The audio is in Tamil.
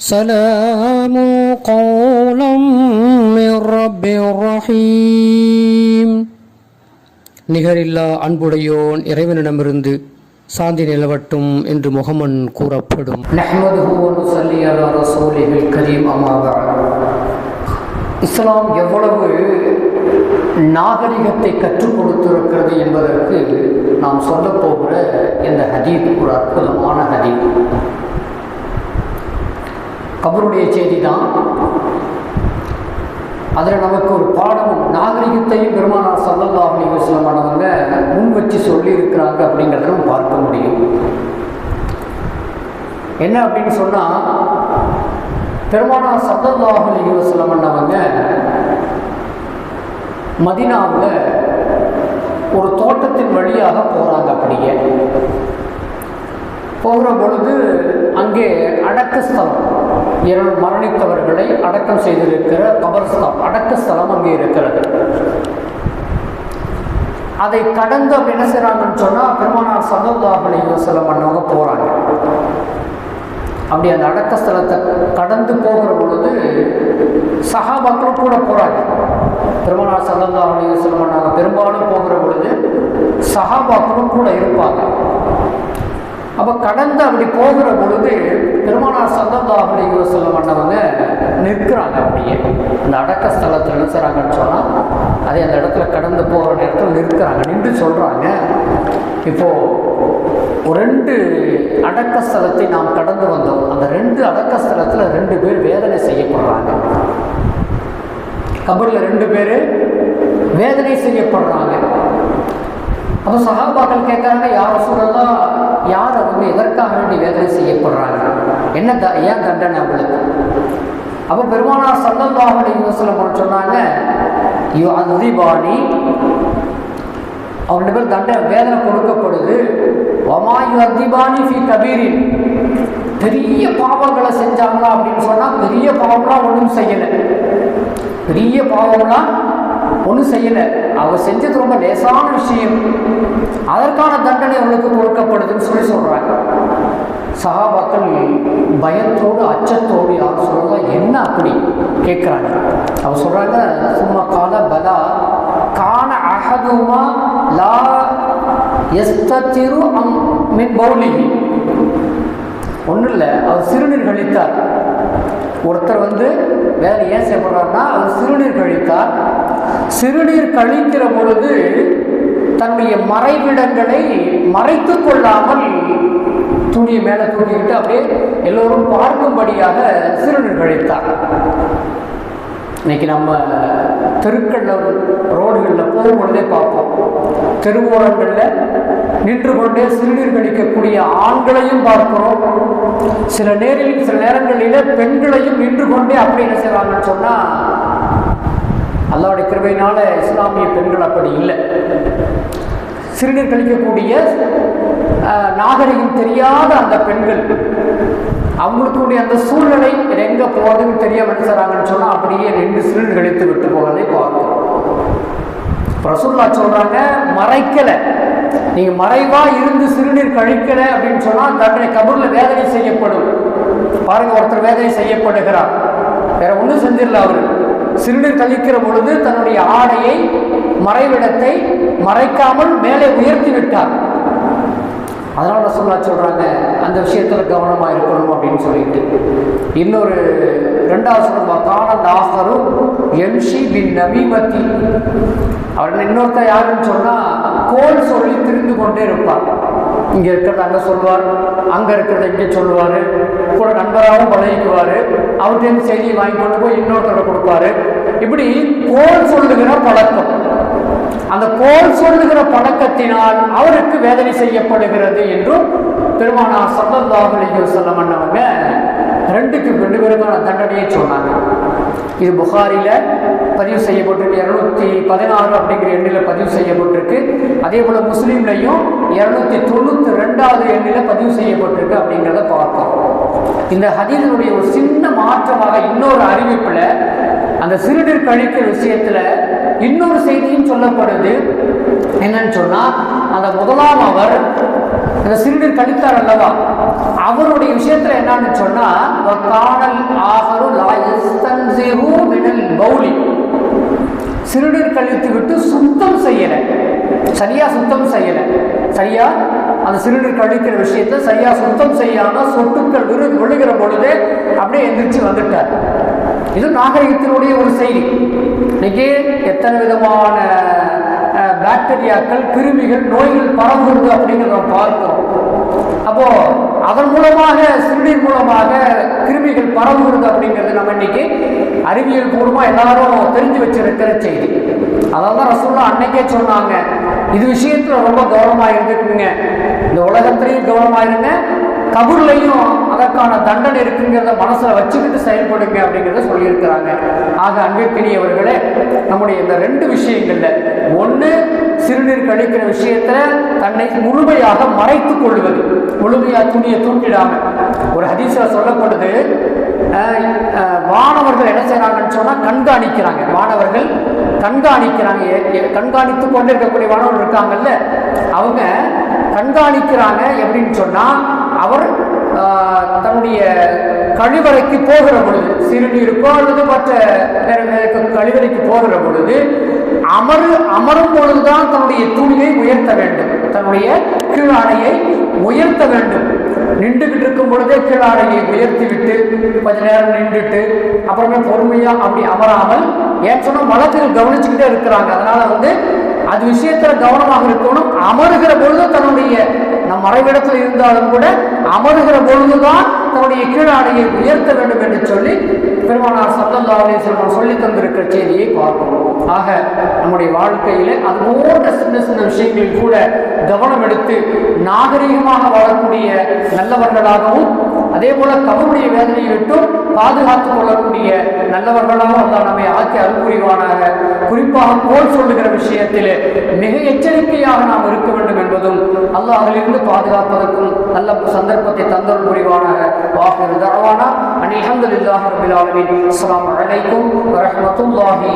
سلام قولا من رب رحيم நிகரில்லா அன்புடையோன் இறைவனிடமிருந்து சாந்தி நிலவட்டும் என்று முகமன் கூறப்படும் நஹ்மதுஹு வ நுஸல்லி அலா ரசூலிஹில் கரீம் அம்மா பஅத். இஸ்லாம் எவ்வளவு நாகரிகத்தை கற்றுக் கொடுத்திருக்கிறது என்பதற்கு நாம் சொல்ல போகிற இந்த ஹதீத் ஒரு அற்புதமான கபருடைய செய்தி தான் அதில் நமக்கு ஒரு பாடமும் நாகரிகத்தையும் பெருமானார் சல்லல்லா அலி வஸ்லமானவங்க முன் வச்சு சொல்லி இருக்கிறாங்க அப்படிங்கிறத நம்ம பார்க்க முடியும். என்ன அப்படின்னு சொன்னால் பெருமானார் சல்லல்லாஹு அலைஹி மதினாவில் ஒரு தோட்டத்தின் வழியாக போகிறாங்க அப்படியே. போகிற பொழுது அங்கே அடக்கஸ்தலம். இரண்டு மரணித்தவர்களை அடக்கம் செய்திருக்கிற கபர்ஸ்தலம். அடக்கஸ்தலம் அங்கே இருக்கிறது. அதை கடந்து அப்படி என்ன செய்கிறாங்கன்னு சொன்னால் பெருமானார் சல்லல்லாஹு சில பண்ணவங்க போகிறாங்க அப்படி அந்த அடக்க ஸ்தலத்தை கடந்து போகிற பொழுது சகாபாக்களும் கூட போகிறாங்க பெருமானார் சல்லல்லா சில வஸல்லம் பெரும்பாலும் போகிற பொழுது சகாபாக்களும் கூட இருப்பாங்க. அப்போ கடந்து அப்படி போகிற பொழுது பெருமானார் சந்தந்தா அலைஹி வஸல்லம் அண்ணவங்க நிற்கிறாங்க அப்படியே. அந்த அடக்க ஸ்தலத்தில் நிறுத்துறாங்கன்னு சொன்னால் அதே அந்த இடத்துல கடந்து போகிற நேரத்தில் நிற்கிறாங்க. நின்று சொல்கிறாங்க இப்போது ஒரு ரெண்டு அடக்க ஸ்தலத்தை நாம் கடந்து வந்தோம். அந்த ரெண்டு அடக்க ஸ்தலத்தில் ரெண்டு பேர் வேதனை செய்யப்படுறாங்க. கபரில் ரெண்டு பேர் வேதனை செய்யப்படுறாங்க. அப்போ சகாபாக்கள் கேட்குறாங்க யார் சொல்லலாம் வேண்டி வேதனை செய்யப்படுறாங்க என்ன த ஏன் தண்டனை அவளுக்கு? அப்போ பெருமானார் சல்லல்லாஹு அலைஹி சொன்னாங்க யோ அதிபாணி அவங்க ரெண்டு பேர் தண்டனை வேதனை கொடுக்கப்படுது. ஒமாயு அதிபானி ஃபி கபீரின். பெரிய பாவங்களை செஞ்சாங்களா அப்படின்னு சொன்னால் பெரிய பாவம்லாம் ஒன்றும் செய்யலை. பெரிய பாவம்லாம் ஒன்றும் செய்யலை. அவர் செஞ்சது ரொம்ப லேசான விஷயம். அதற்கான தண்டனை அவளுக்கு கொடுக்கப்படுதுன்னு சொல்லி சொல்கிறாங்க சகாபாக்கள் பயத்தோடு அச்சத்தோடு யார் சொல்கிறதா என்ன அப்படி கேட்குறாங்க அவர் சொல்கிறாங்க சும்மா கால பலா கான அகதுமா லா எஸ்திரு அம் மின் பௌலி ஒன்றும் இல்லை அவர் சிறுநீர் கழித்தார். ஒருத்தர் வந்து வேற ஏன் செய்யப்படுறாருன்னா அவர் சிறுநீர் கழித்தார். சிறுநீர் கழிக்கிற பொழுது தன்னுடைய மறைவிடங்களை மறைத்து கொள்ளாமல் துணியை மேலே தூக்கிக்கிட்டு அப்படியே எல்லோரும் பார்க்கும்படியாக சிறுநீர் கழித்தார். இன்னைக்கு நம்ம தெருக்களில் ரோடுகளில் போகும்பொழுதே பார்ப்போம். தெருவோரங்களில் நின்று கொண்டே சிறுநீர் கழிக்கக்கூடிய ஆண்களையும் பார்க்கிறோம். சில நேரில் சில நேரங்களில் பெண்களையும் நின்று கொண்டே அப்படி என்ன செய்வாங்கன்னு சொன்னால் அல்லாவுடைய கிருபையினால இஸ்லாமிய பெண்கள் அப்படி இல்லை. சிறுநீர் கழிக்கக்கூடிய நாகரிகம் தெரியாத அந்த பெண்கள் அவங்களுக்குடைய அந்த சூழ்நிலை எங்கே போகிறதுன்னு தெரிய மனுஷராங்கன்னு சொன்னால் அப்படியே ரெண்டு சிறுநீர் கழித்து விட்டு போகிறதை பார்க்கிறோம் பிரசுல்லா சொல்றாங்க மறைக்கல. நீங்க மறைவா இருந்து சிறுநீர் கழிக்கல அப்படின்னு சொன்னா தண்டனை கபூர்ல வேதனை செய்யப்படும். பாருங்க ஒருத்தர் வேதனை செய்யப்படுகிறார். வேற ஒன்றும் செஞ்சிடல அவரு. சிறுநீர் கழிக்கிற பொழுது தன்னுடைய ஆடையை மறைவிடத்தை மறைக்காமல் மேலே உயர்த்தி விட்டார். அதனால சொல்லா சொல்றாங்க அந்த விஷயத்துல கவனமா இருக்கணும் அப்படின்னு சொல்லிட்டு. இன்னொரு ரெண்டாவது சொல்லுவா காணல் ஆசரும் எம்ஷி பின் நவீமத்தி அவர் இன்னொருத்தர் யாருன்னு சொன்னா கோல் சொல்லி திரிந்து கொண்டே இருப்பார். இங்கே இருக்கிறத அங்கே சொல்லுவார் அங்கே இருக்கிறத இங்கே சொல்லுவார். கூட நண்பராகவும் பழகிக்குவார். அவர்கிட்ட செய்தியை வாங்கி கொண்டு போய் இன்னொருத்தரை கொடுப்பாரு. இப்படி கோல் சொல்லுகிற பழக்கம். அந்த கோல் சொல்லுகிற பழக்கத்தினால் அவருக்கு வேதனை செய்யப்படுகிறது என்றும் பெருமானார் சல்லல்லாஹு அலைஹி வஸல்லம் அண்ணவங்க ரெண்டுக்கு ரெண்டு பேருக்கான தண்டனையை சொன்னாங்க. இது புகாரில பதிவு செய்யப்பட்டிருக்கு. இரநூத்தி பதினாறு அப்படிங்கிற எண்ணில் பதிவு செய்யப்பட்டிருக்கு. அதே போல முஸ்லீம்லையும் இரநூத்தி தொண்ணூற்றி ரெண்டாவது எண்ணில் பதிவு செய்யப்பட்டிருக்கு அப்படிங்கிறத பார்ப்போம். இந்த ஹதீதனுடைய ஒரு சின்ன மாற்றமாக இன்னொரு அறிவிப்பில் அந்த சிறுநீர் கழிக்கிற விஷயத்துல இன்னொரு செய்தியும் சொல்லப்படுது. என்னன்னு சொன்னா அந்த முதலாம் அவர் இந்த சிறுநீர் கழித்தார் அல்லவா? அவருடைய விஷயத்துல என்னன்னு சொன்னா காணல் ஆகரு லாயஸ்தன்சிஹு மினல் மௌலி. சிறுநீர் கழித்து விட்டு சுத்தம் செய்யல. சரியா சுத்தம் செய்யல. சரியா? அந்த சிறுநீர் கழிக்கிற விஷயத்த சரியா சுத்தம் செய்யாம சொட்டுக்கள் விரு விழுகிற பொழுதே அப்படியே எந்திரிச்சு வந்துட்டார். இது நாகரிகத்தினுடைய ஒரு செய்தி. இன்னைக்கு எத்தனை விதமான பாக்டீரியாக்கள் கிருமிகள் நோய்கள் பரவுகிறது அப்படிங்கிறத நம்ம பார்க்கிறோம் அப்போ அதன் மூலமாக சிறுநீர் மூலமாக கிருமிகள் பரவுகிறது அப்படிங்கிறது நம்ம இன்னைக்கு அறிவியல் பூர்வமாக எல்லாரும் தெரிஞ்சு வச்சிருக்கிற செய்தி. அதான் தான் ரசூல்லா அன்னைக்கே சொன்னாங்க இது விஷயத்துல ரொம்ப கவனமாக இருந்துக்குங்க. இந்த உலகத்திலையும் கவனமாக இருங்க. கபூர்லையும் அதற்கான தண்டனை இருக்குங்கிறத மனசில் வச்சுக்கிட்டு செயல்படுங்க அப்படிங்கிறத சொல்லியிருக்கிறாங்க. ஆக அன்பிற்கினியவர்களே நம்முடைய இந்த ரெண்டு விஷயங்கள்ல ஒன்று சிறுநீர் கழிக்கிற விஷயத்துல தன்னை முழுமையாக மறைத்துக் கொள்வது. முழுமையாக துணியை தூக்கிடாம. ஒரு ஹதீஸ்ல சொல்லப்படுது மாணவர்கள் என்ன செய்யறாங்கன்னு சொன்னால் கண்காணிக்கிறாங்க. மாணவர்கள் கண்காணிக்கிறாங்க. கண்காணித்து கொண்டு இருக்கக்கூடிய மாணவர்கள் இருக்காங்கல்ல அவங்க கண்காணிக்கிறாங்க எப்படின்னு சொன்னால் அவர் கழிவறைக்கு போகிற பொழுது சிறுநீருக்கோ அல்லது மற்ற வேற- கழிவறைக்கு போகிற பொழுது அமர் அமரும் பொழுதுதான் தன்னுடைய துணியை உயர்த்த வேண்டும். தன்னுடைய கீழாடையை உயர்த்த வேண்டும். நின்றுகிட்டு இருக்கும் பொழுதே கீழாடையை உயர்த்தி விட்டு கொஞ்ச நேரம் நின்றுட்டு அப்புறமே பொறுமையா அப்படி அமராமல் ஏன் சொன்னா வழக்குகள் கவனிச்சுக்கிட்டே இருக்கிறாங்க. அதனால வந்து அது விஷயத்துல கவனமாக இருக்கணும். அமருகிற பொழுது தன்னுடைய நம் மறைவிடத்தில் இருந்தாலும் கூட அமருகிற பொழுதுதான் தன்னுடைய கீழாடையை உயர்த்த வேண்டும் என்று சொல்லி பெருமானார் சல்லல்லா அலிஸ்லாம் சொல்லி தந்திருக்கிற செய்தியை பார்க்கணும் ஆக நம்முடைய வாழ்க்கையிலே அது போன்ற சின்ன சின்ன விஷயங்களில் கூட கவனம் எடுத்து நாகரிகமாக வாழக்கூடிய நல்லவர்களாகவும் அதே போல கவனுடைய வேதனையை விட்டும் பாதுகாத்துக் கொள்ளக்கூடிய நல்லவர்களாகவும் அல்லாஹ் நம்மை ஆக்கி அருள்புரிவானாக. குறிப்பாக கோல் சொல்லுகிற விஷயத்தில் மிக எச்சரிக்கையாக நாம் இருக்க வேண்டும் என்பதும் அல்ல அதிலிருந்து பாதுகாப்பதற்கும் நல்ல சந்தர்ப்பத்தை தந்தல் புரிவானாக. வாக்கு தரவானா அனில் அஹமதுல்லாஹி ரபில் ஆலமீன். அஸ்ஸலாமு அலைக்கும் வரஹ்மத்துல்லாஹி